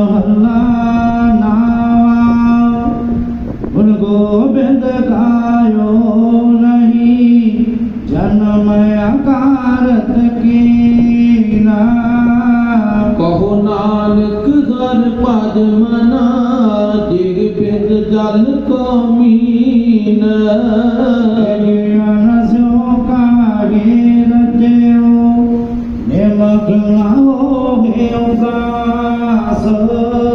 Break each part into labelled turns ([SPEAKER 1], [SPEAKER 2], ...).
[SPEAKER 1] ਮਹਲਾ ਨਾਵਾ ਗੁਣ ਗੋਬਿੰਦ ਗਾਇਓ ਨਹੀਂ ਜਨਮ ਅਕਾਰਤ ਕੀਨਾ
[SPEAKER 2] ਕਹੋ ਨਾਨਕ ਹਰ ਪਦ ਮਨਾ ਜਿਗ ਬਿੰਦ ਜਲ ਕੋ ਮੀਨ
[SPEAKER 1] ਅਨਸਿਓ ਕਾਗੇ ਰਚਿਓ ਨਿਮਕ ਲਾਹੋ ਉਦਾਸ
[SPEAKER 2] ਕਹੋ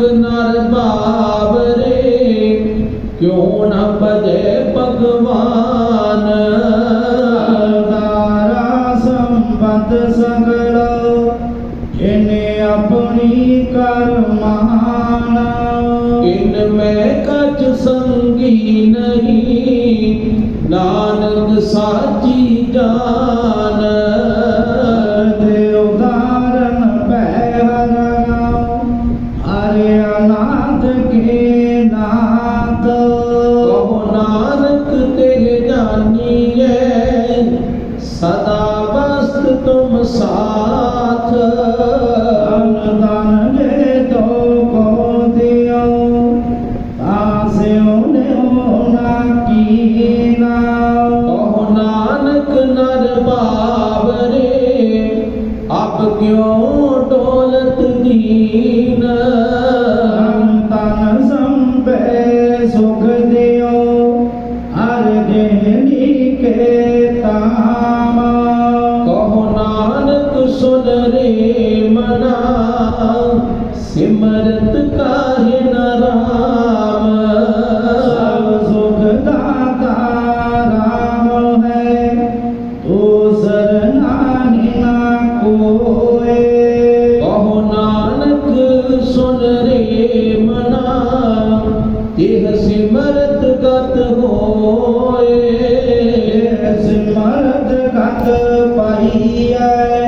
[SPEAKER 2] ਨਾਨਕ ਨਰ ਬਾਬਰੇ ਕਿਉ ਨ ਭਜੇ ਭਗਵਾਨ?
[SPEAKER 1] ਦਾਰਾ ਸੰਬੰਧ ਸਗਲ ਜਿਨੇ ਆਪਣੀ ਕਰਮਾਨ
[SPEAKER 2] ਇਨ ਮੈਂ ਕਛ ਸੰਗੀ ਨਹੀਂ ਨਾਨਕ ਸਾਚੀ ਜਾਨ ਸਾਥ।
[SPEAKER 1] ਅਨੰਦਨ ਜੇ ਤੋ ਕੋ ਦਿਓ ਤਾਸਿਓ ਨਿਓ ਨਾ ਕੀਨਾ
[SPEAKER 2] ਕਹੋ ਨਾਨਕ ਨਰ ਬਾਬਰੇ, ਆਪ ਕਿਉ ਨਾਨਕ ਸੁਨ ਰੇ ਮਨਾ ਸਿਮਰਤ ਕਾਹਿ ਨ ਰਾਮ
[SPEAKER 1] ਸਭ ਸੁਖ ਦਾਤਾ ਰਾਮ ਹੈ ਤੋ ਸਰਨਾਹੀ ਨਾ ਕੋਏ
[SPEAKER 2] ਕਹੋ ਨਾਨਕ ਸੁਨ ਰੇ ਮਨਾ ਤਿਹ ਸਿਮਰਤ ਗਤ ਹੋਏ
[SPEAKER 1] ਸਿਮਰਤ ਗਤ ਪਾਈਐ